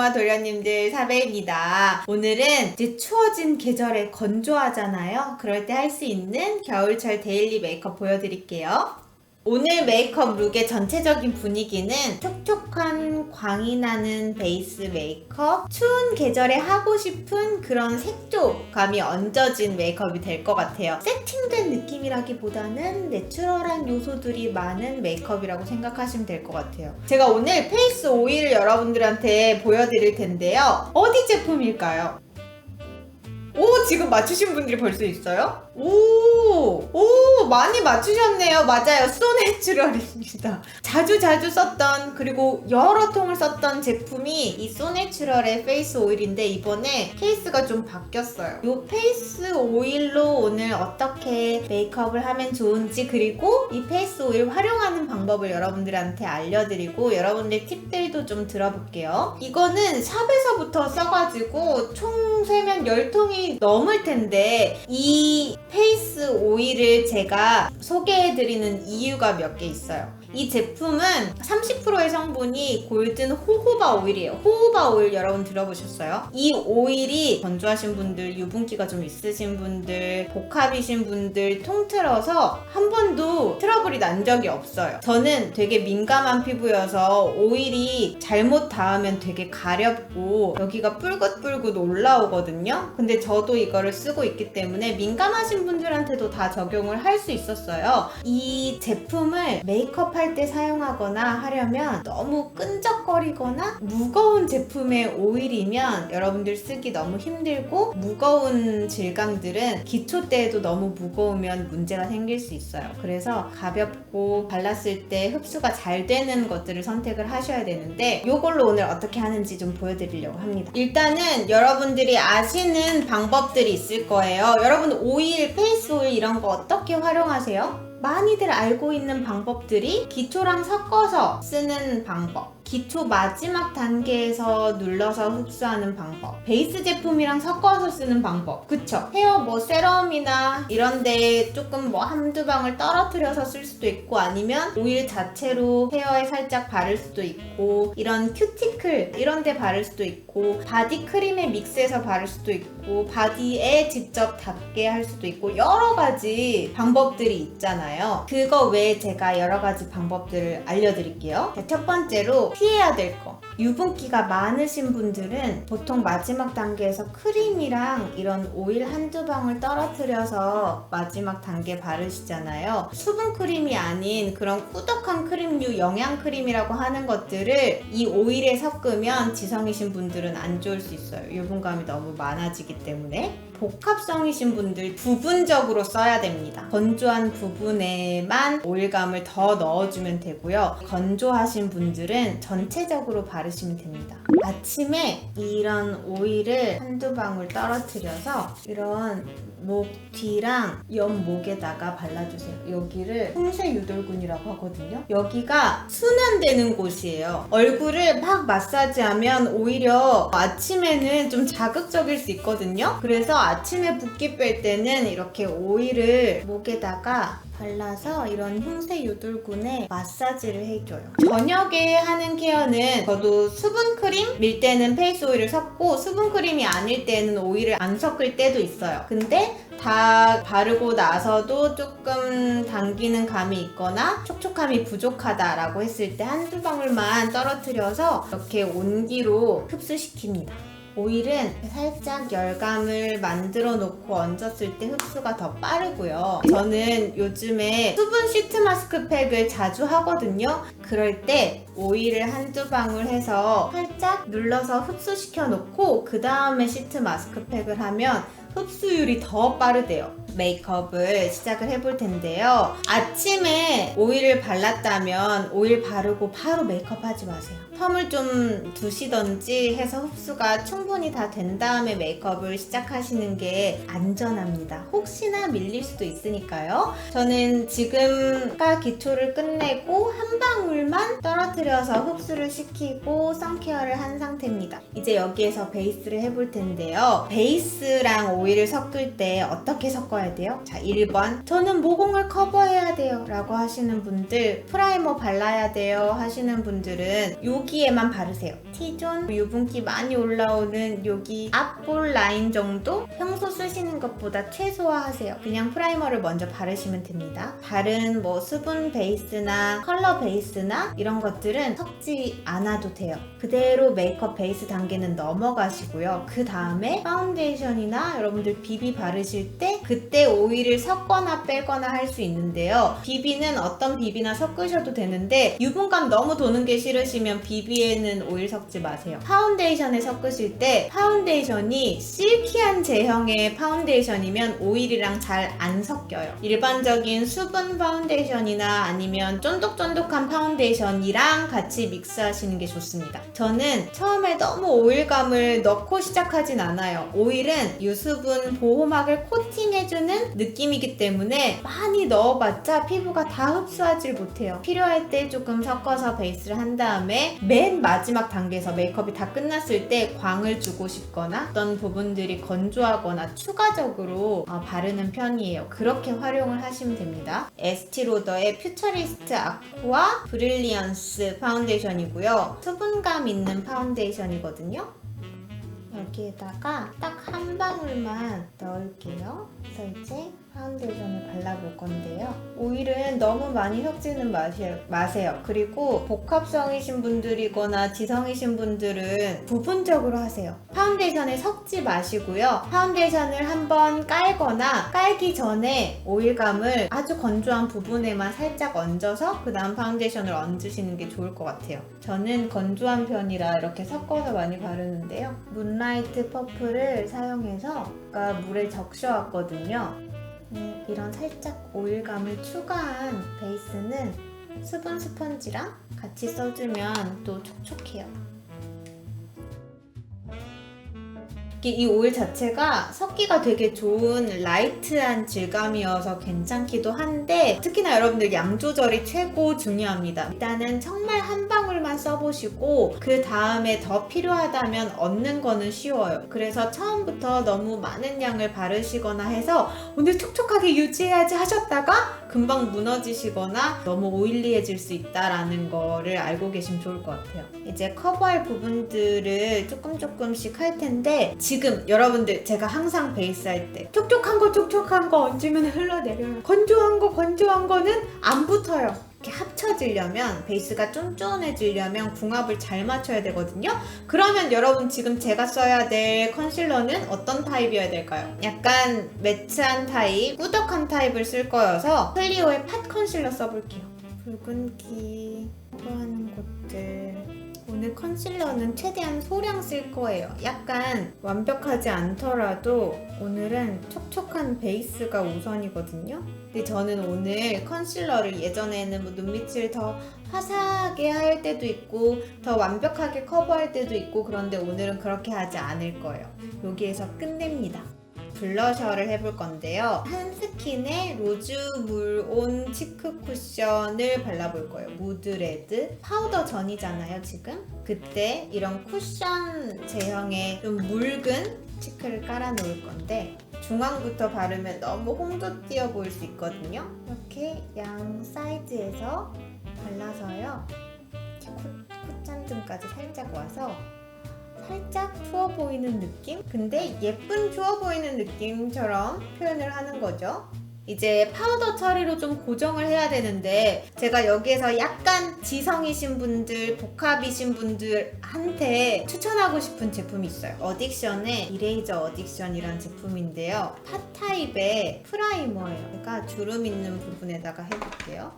꼬마 도련님들 사배입니다. 오늘은 이제 추워진 계절에 건조하잖아요. 그럴 때 할 수 있는 겨울철 데일리 메이크업 보여드릴게요. 오늘 메이크업 룩의 전체적인 분위기는 촉촉한 광이 나는 베이스 메이크업, 추운 계절에 하고 싶은 그런 색조감이 얹어진 메이크업이 될 것 같아요. 세팅된 느낌이라기보다는 내추럴한 요소들이 많은 메이크업이라고 생각하시면 될 것 같아요. 제가 오늘 페이스 오일을 여러분들한테 보여드릴 텐데요. 어디 제품일까요? 오, 지금 맞추신 분들이 벌써 있어요? 오, 오, 많이 맞추셨네요. 맞아요. 소내추럴입니다. 자주 자주 썼던, 그리고 여러 통을 썼던 제품이 이 소내추럴의 페이스 오일인데, 이번에 케이스가 좀 바뀌었어요. 이 페이스 오일로 오늘 어떻게 메이크업을 하면 좋은지, 그리고 이 페이스 오일 활용하는 방법을 여러분들한테 알려드리고, 여러분들 팁들도 좀 들어볼게요. 이거는 샵에서부터 써가지고, 총 세면 10통이 넘을 텐데, 이 페이스 오일을 제가 소개해드리는 이유가 몇 개 있어요. 이 제품은 30%의 성분이 골든 호호바 오일이에요. 호호바 오일 여러분 들어보셨어요? 이 오일이 건조하신 분들, 유분기가 좀 있으신 분들, 복합이신 분들 통틀어서 한 번도 트러블이 난 적이 없어요. 저는 되게 민감한 피부여서 오일이 잘못 닿으면 되게 가렵고 여기가 뿔긋뿔긋 올라오거든요. 근데 저도 이거를 쓰고 있기 때문에 민감하신 분들한테도 다 적용을 할 수 있었어요. 이 제품을 메이크업 할 때 사용하거나 하려면 너무 끈적거리거나 무거운 제품의 오일이면 여러분들 쓰기 너무 힘들고 무거운 질감들은 기초 때에도 너무 무거우면 문제가 생길 수 있어요. 그래서 가볍고 발랐을 때 흡수가 잘 되는 것들을 선택을 하셔야 되는데 이걸로 오늘 어떻게 하는지 좀 보여드리려고 합니다. 일단은 여러분들이 아시는 방법들이 있을 거예요. 여러분 오일, 페이스 오일 이런 거 어떻게 활용하세요? 많이들 알고 있는 방법들이 기초랑 섞어서 쓰는 방법. 기초 마지막 단계에서 눌러서 흡수하는 방법. 베이스 제품이랑 섞어서 쓰는 방법. 그쵸? 헤어 뭐 세럼이나 이런데 조금 뭐 한두 방울 떨어뜨려서 쓸 수도 있고 아니면 오일 자체로 헤어에 살짝 바를 수도 있고 이런 큐티클 이런데 바를 수도 있고 바디 크림에 믹스해서 바를 수도 있고 바디에 직접 닿게 할 수도 있고 여러 가지 방법들이 있잖아요. 그거 외에 제가 여러 가지 방법들을 알려드릴게요. 자, 첫 번째로 피해야 될 거. 유분기가 많으신 분들은 보통 마지막 단계에서 크림이랑 이런 오일 한두 방울 떨어뜨려서 마지막 단계 바르시잖아요. 수분 크림이 아닌 그런 꾸덕한 크림류 영양 크림이라고 하는 것들을 이 오일에 섞으면 지성이신 분들은 안 좋을 수 있어요. 유분감이 너무 많아지기 때문에. 복합성이신 분들 부분적으로 써야 됩니다. 건조한 부분에만 오일감을 더 넣어주면 되고요. 건조하신 분들은 전체적으로 바르시면 됩니다. 아침에 이런 오일을 한두 방울 떨어뜨려서 이런 목 뒤랑 옆목에다가 발라주세요. 여기를 풍세 유돌근이라고 하거든요. 여기가 순환되는 곳이에요. 얼굴을 막 마사지하면 오히려 아침에는 좀 자극적일 수 있거든요. 그래서 아침에 붓기 뺄 때는 이렇게 오일을 목에다가 발라서 이런 흉쇄 유돌근에 마사지를 해줘요. 저녁에 하는 케어는 저도 수분 크림 밀 때는 페이스 오일을 섞고 수분 크림이 아닐 때는 오일을 안 섞을 때도 있어요. 근데 다 바르고 나서도 조금 당기는 감이 있거나 촉촉함이 부족하다라고 했을 때 한두 방울만 떨어뜨려서 이렇게 온기로 흡수시킵니다. 오일은 살짝 열감을 만들어 놓고 얹었을 때 흡수가 더 빠르고요. 저는 요즘에 수분 시트 마스크팩을 자주 하거든요. 그럴 때 오일을 한두 방울 해서 살짝 눌러서 흡수시켜 놓고 그 다음에 시트 마스크팩을 하면 흡수율이 더 빠르대요. 메이크업을 시작을 해볼 텐데요. 아침에 오일을 발랐다면 오일 바르고 바로 메이크업 하지 마세요. 텀을 좀 두시던지 해서 흡수가 충분히 다 된 다음에 메이크업을 시작하시는 게 안전합니다. 혹시나 밀릴 수도 있으니까요. 저는 지금가 기초를 끝내고 한 방울만 올려서 흡수를 시키고 선케어를 한 상태입니다. 이제 여기에서 베이스를 해볼 텐데요. 베이스랑 오일을 섞을 때 어떻게 섞어야 돼요? 자, 1번. 저는 모공을 커버해야 돼요. 라고 하시는 분들, 프라이머 발라야 돼요. 하시는 분들은 여기 에만 바르세요. T존, 유분기 많이 올라오는 여기 앞볼 라인 정도 평소 쓰시는 것보다 최소화하세요. 그냥 프라이머를 먼저 바르시면 됩니다. 다른 뭐 수분 베이스나 컬러 베이스나 이런 것들은 섞지 않아도 돼요. 그대로 메이크업 베이스 단계는 넘어가시고요. 그 다음에 파운데이션이나 여러분들 비비 바르실 때 그때 오일을 섞거나 빼거나 할 수 있는데요. 비비는 어떤 비비나 섞으셔도 되는데 유분감 너무 도는 게 싫으시면 비비 에는 오일 섞지 마세요. 파운데이션에 섞으실 때 파운데이션이 실키한 제형의 파운데이션이면 오일이랑 잘 안 섞여요. 일반적인 수분 파운데이션이나 아니면 쫀득쫀득한 파운데이션이랑 같이 믹스하시는 게 좋습니다. 저는 처음에 너무 오일감을 넣고 시작하진 않아요. 오일은 유수분 보호막을 코팅해주는 느낌이기 때문에 많이 넣어봤자 피부가 다 흡수하지 못해요. 필요할 때 조금 섞어서 베이스를 한 다음에 맨 마지막 단계에서 메이크업이 다 끝났을 때 광을 주고 싶거나 어떤 부분들이 건조하거나 추가적으로 어, 바르는 편이에요. 그렇게 활용을 하시면 됩니다. 에스티로더의 퓨처리스트 아쿠아 브릴리언스 파운데이션이고요. 수분감 있는 파운데이션이거든요. 여기에다가 딱 한 방울만 넣을게요. 그래서 이제 파운데이션을 발라볼 건데요. 오일은 너무 많이 섞지는 마세요. 그리고 복합성이신 분들이거나 지성이신 분들은 부분적으로 하세요. 파운데이션에 섞지 마시고요. 파운데이션을 한번 깔거나 깔기 전에 오일감을 아주 건조한 부분에만 살짝 얹어서 그 다음 파운데이션을 얹으시는 게 좋을 것 같아요. 저는 건조한 편이라 이렇게 섞어서 많이 바르는데요. 문라이트 퍼플을 사용해서 아까 물에 적셔왔거든요. 네, 이런 살짝 오일감을 추가한 베이스는 수분 스펀지랑 같이 써주면 또 촉촉해요. 이 오일 자체가 섞기가 되게 좋은 라이트한 질감이어서 괜찮기도 한데 특히나 여러분들 양 조절이 최고 중요합니다. 일단은 정말 한 방울만 써보시고 그 다음에 더 필요하다면 얻는 거는 쉬워요. 그래서 처음부터 너무 많은 양을 바르시거나 해서 오늘 촉촉하게 유지해야지 하셨다가 금방 무너지시거나 너무 오일리해질 수 있다라는 거를 알고 계시면 좋을 것 같아요. 이제 커버할 부분들을 조금 조금씩 할 텐데 지금 여러분들 제가 항상 베이스 할 때 촉촉한 거 촉촉한 거 얹으면 흘러내려요. 건조한 거 건조한 거는 안 붙어요. 이렇게 합쳐지려면 베이스가 쫀쫀해지려면 궁합을 잘 맞춰야 되거든요. 그러면 여러분 지금 제가 써야 될 컨실러는 어떤 타입이어야 될까요? 약간 매트한 타입, 꾸덕한 타입을 쓸 거여서 클리오의 팟 컨실러 써볼게요. 붉은기 컨실러는 최대한 소량 쓸 거예요. 약간 완벽하지 않더라도 오늘은 촉촉한 베이스가 우선이거든요. 근데 저는 오늘 컨실러를 예전에는 뭐 눈밑을 더 화사하게 할 때도 있고 더 완벽하게 커버할 때도 있고 그런데 오늘은 그렇게 하지 않을 거예요. 여기에서 끝냅니다. 블러셔를 해볼 건데요. 한 스킨의 로즈 물온 치크 쿠션을 발라볼 거예요. 무드 레드. 파우더 전이잖아요, 지금. 그때 이런 쿠션 제형의 좀 묽은 치크를 깔아 놓을 건데 중앙부터 바르면 너무 홍조 띄어 보일 수 있거든요. 이렇게 양 사이드에서 발라서요. 콧잔등까지 살짝 와서 살짝 추워 보이는 느낌? 근데 예쁜 추워 보이는 느낌처럼 표현을 하는 거죠. 이제 파우더 처리로 좀 고정을 해야 되는데 제가 여기에서 약간 지성이신 분들, 복합이신 분들한테 추천하고 싶은 제품이 있어요. 어딕션의 이레이저 어딕션이라는 제품인데요. 팟타입의 프라이머예요. 제가 주름 있는 부분에다가 해볼게요.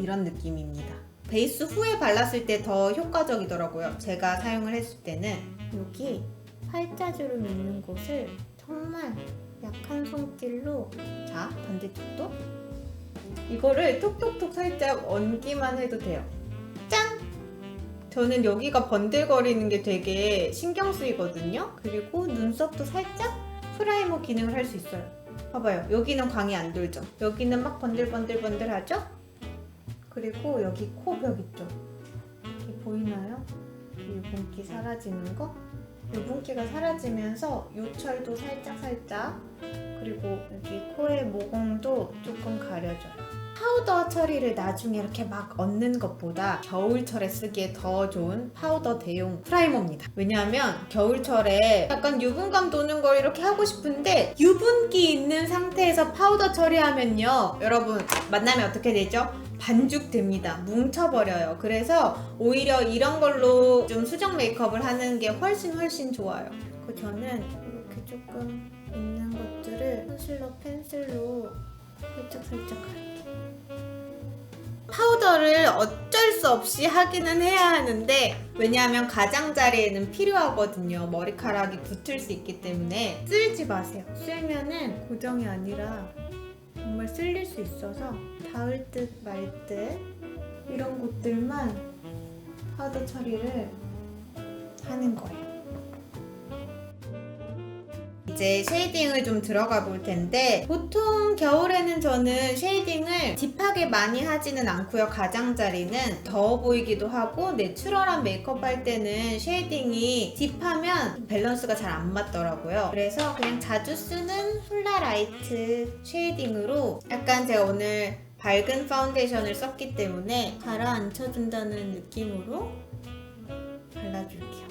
이런 느낌입니다. 베이스 후에 발랐을 때 더 효과적이더라고요. 제가 사용을 했을 때는 여기 팔자주름 있는 곳을 정말 약한 손길로 자 반대쪽도 이거를 톡톡톡 살짝 얹기만 해도 돼요. 짠! 저는 여기가 번들거리는 게 되게 신경 쓰이거든요. 그리고 눈썹도 살짝 프라이머 기능을 할 수 있어요. 봐봐요. 여기는 광이 안 돌죠. 여기는 막 번들번들번들하죠? 그리고 여기 코 벽 있죠. 보이나요? 유분기 사라지는 거? 유분기가 사라지면서 요철도 살짝 살짝 그리고 여기 코의 모공도 조금 가려져요. 파우더 처리를 나중에 이렇게 막 얹는 것보다 겨울철에 쓰기에 더 좋은 파우더 대용 프라이머입니다. 왜냐하면 겨울철에 약간 유분감 도는 걸 이렇게 하고 싶은데 유분기 있는 상태에서 파우더 처리하면요. 여러분 만나면 어떻게 되죠? 반죽됩니다. 뭉쳐버려요. 그래서 오히려 이런 걸로 좀 수정 메이크업을 하는 게 훨씬 훨씬 좋아요. 그 저는 이렇게 조금 있는 것들을 컨실러 펜슬로 살짝 살짝 할게요. 파우더를 어쩔 수 없이 하기는 해야 하는데 왜냐하면 가장자리에는 필요하거든요. 머리카락이 붙을 수 있기 때문에 쓸지 마세요. 쓸면은 고정이 아니라 정말 쓸릴 수 있어서 닿을 듯 말 듯 이런 곳들만 파우더 처리를 이제 쉐이딩을 좀 들어가 볼 텐데 보통 겨울에는 저는 쉐이딩을 딥하게 많이 하지는 않고요. 가장자리는 더워 보이기도 하고 내추럴한 메이크업 할 때는 쉐이딩이 딥하면 밸런스가 잘 안 맞더라고요. 그래서 그냥 자주 쓰는 훌라 라이트 쉐이딩으로 약간 제가 오늘 밝은 파운데이션을 썼기 때문에 가라앉혀준다는 느낌으로 발라줄게요.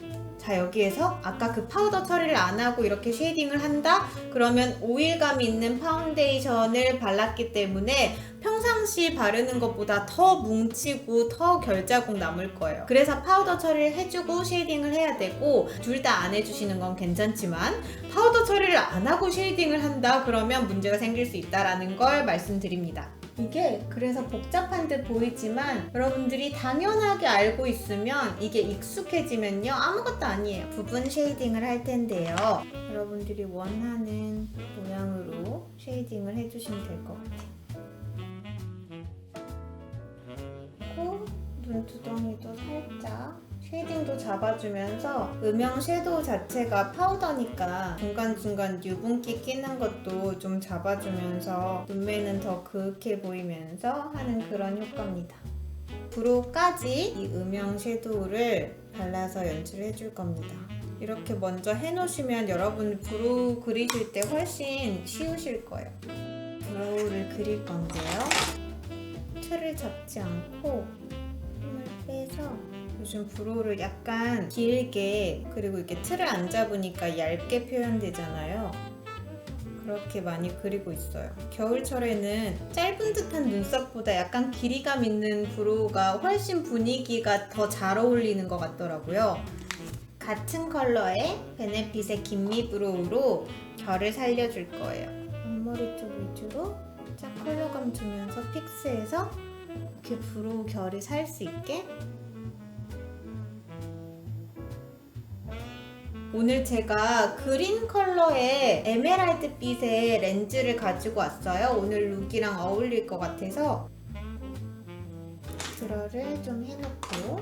자 여기에서 아까 그 파우더 처리를 안 하고 이렇게 쉐이딩을 한다? 그러면 오일감 있는 파운데이션을 발랐기 때문에 평상시 바르는 것보다 더 뭉치고 더 결자국 남을 거예요. 그래서 파우더 처리를 해주고 쉐이딩을 해야 되고 둘 다 안 해주시는 건 괜찮지만 파우더 처리를 안 하고 쉐이딩을 한다? 그러면 문제가 생길 수 있다라는 걸 말씀드립니다. 이게 그래서 복잡한 듯 보이지만 여러분들이 당연하게 알고 있으면 이게 익숙해지면요 아무것도 아니에요. 부분 쉐이딩을 할 텐데요. 여러분들이 원하는 모양으로 쉐이딩을 해주시면 될 것 같아요. 코 눈두덩이도 살짝 쉐이딩도 잡아주면서 음영 섀도우 자체가 파우더니까 중간중간 유분기 끼는 것도 좀 잡아주면서 눈매는 더 그윽해 보이면서 하는 그런 효과입니다. 브로까지 이 음영 섀도우를 발라서 연출해 줄 겁니다. 이렇게 먼저 해놓으시면 여러분 브로우 그리실 때 훨씬 쉬우실 거예요. 브로우를 그릴 건데요. 틀을 잡지 않고 힘을 빼서 요즘 브로우를 약간 길게 그리고 이렇게 틀을 안 잡으니까 얇게 표현되잖아요. 그렇게 많이 그리고 있어요. 겨울철에는 짧은 듯한 눈썹보다 약간 길이감 있는 브로우가 훨씬 분위기가 더 잘 어울리는 것 같더라고요. 같은 컬러의 베네핏의 긴미 브로우로 결을 살려줄 거예요. 앞머리 쪽 위주로 짝 컬러감 주면서 픽스해서 이렇게 브로우 결이 살 수 있게 오늘 제가 그린 컬러의 에메랄드 빛의 렌즈를 가지고 왔어요. 오늘 룩이랑 어울릴 것 같아서 드러를 좀 해놓고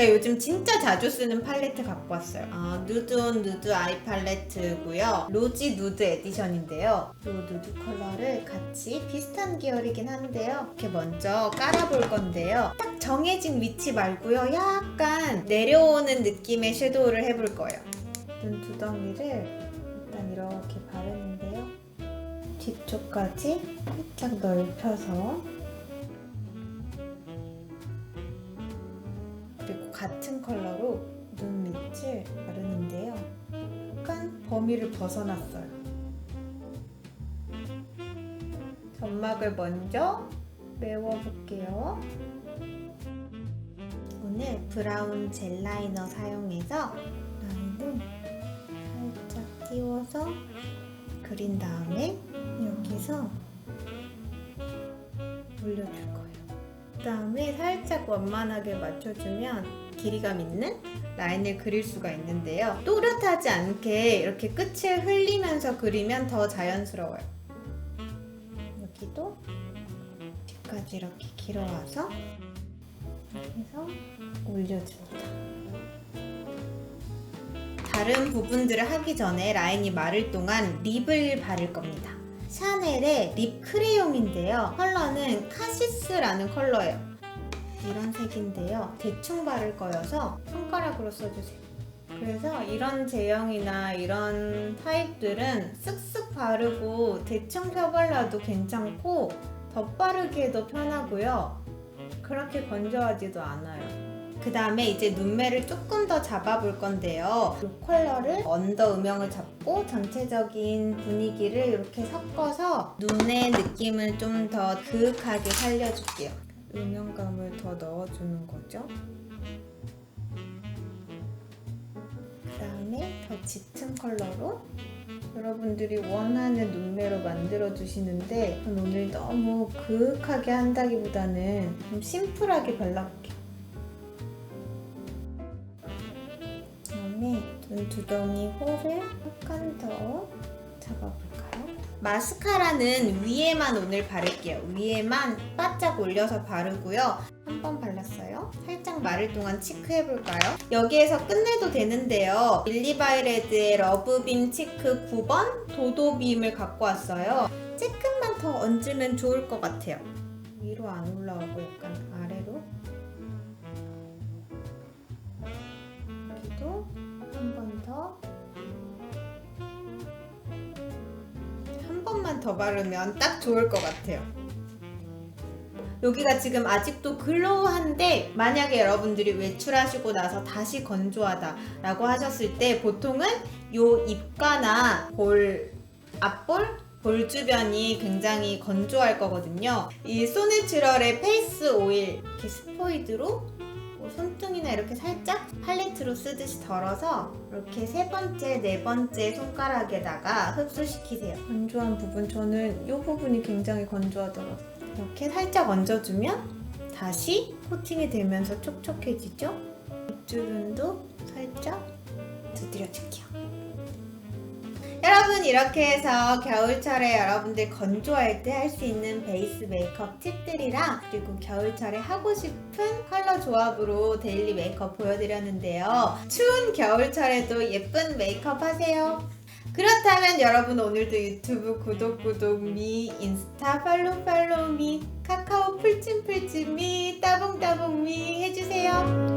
제가 요즘 진짜 자주 쓰는 팔레트 갖고 왔어요. 아, 누드 온 누드 아이 팔레트고요. 로지 누드 에디션인데요. 이 누드 컬러를 같이 비슷한 계열이긴 한데요. 이렇게 먼저 깔아볼 건데요. 딱 정해진 위치 말고요. 약간 내려오는 느낌의 섀도우를 해볼 거예요. 눈 두덩이를 일단 이렇게 바르는데요. 뒤쪽까지 살짝 넓혀서 같은 컬러로 눈 밑을 바르는데요. 약간 범위를 벗어났어요. 점막을 먼저 메워볼게요. 오늘 브라운 젤 라이너 사용해서 라인을 살짝 띄워서 그린 다음에 여기서 올려줄 거예요. 그 다음에 살짝 원만하게 맞춰주면 길이감 있는 라인을 그릴 수가 있는데요. 또렷하지 않게 이렇게 끝을 흘리면서 그리면 더 자연스러워요. 여기도 뒤까지 이렇게 길어와서 해서 올려줍니다. 다른 부분들을 하기 전에 라인이 마를 동안 립을 바를 겁니다. 샤넬의 립 크레용인데요. 컬러는 카시스라는 컬러예요. 이런 색인데요. 대충 바를 거여서 손가락으로 써주세요. 그래서 이런 제형이나 이런 타입들은 쓱쓱 바르고 대충 펴발라도 괜찮고 덧바르기 에도 편하고요. 그렇게 건조하지도 않아요. 그 다음에 이제 눈매를 조금 더 잡아볼 건데요. 이 컬러를 언더 음영을 잡고 전체적인 분위기를 이렇게 섞어서 눈의 느낌을 좀 더 그윽하게 살려줄게요. 음영감을 더 넣어주는 거죠. 그 다음에 더 짙은 컬러로 여러분들이 원하는 눈매로 만들어 주시는데 전 오늘 너무 그윽하게 한다기보다는 좀 심플하게 발라볼게요. 그다음에 눈 두덩이 홀을 약간 더 잡아볼까요? 마스카라는 위에만 오늘 바를게요. 위에만 바짝 올려서 바르고요. 한 번 발랐어요. 살짝 마를 동안 치크해볼까요? 여기에서 끝내도 되는데요. 밀리바이레드의 러브빔 치크 9번 도도빔을 갖고 왔어요. 조금만 더 얹으면 좋을 것 같아요. 위로 안 올라오고 약간 아래로. 여기도 한 번 더. 한 번만 더 바르면 딱 좋을 것 같아요. 여기가 지금 아직도 글로우한데 만약에 여러분들이 외출하시고 나서 다시 건조하다 라고 하셨을 때 보통은 요 입가나 볼 앞볼 볼 주변이 굉장히 건조할 거거든요. 이 소내추럴의 페이스 오일 이렇게 스포이드로 뭐 손등이나 이렇게 살짝 팔레트로 쓰듯이 덜어서 이렇게 세 번째, 네 번째 손가락에다가 흡수시키세요. 건조한 부분 저는 이 부분이 굉장히 건조하더라고요. 이렇게 살짝 얹어주면 다시 코팅이 되면서 촉촉해지죠? 입주변도 살짝 두드려줄게요. 여러분 이렇게 해서 겨울철에 여러분들 건조할 때 할 수 있는 베이스 메이크업 팁들이랑 그리고 겨울철에 하고 싶은 컬러 조합으로 데일리 메이크업 보여드렸는데요. 추운 겨울철에도 예쁜 메이크업 하세요. 그렇다면 여러분 오늘도 유튜브 구독 구독 미 인스타 팔로우 팔로우 미 카카오 풀찜 풀찜 미 따봉따봉 미 해주세요.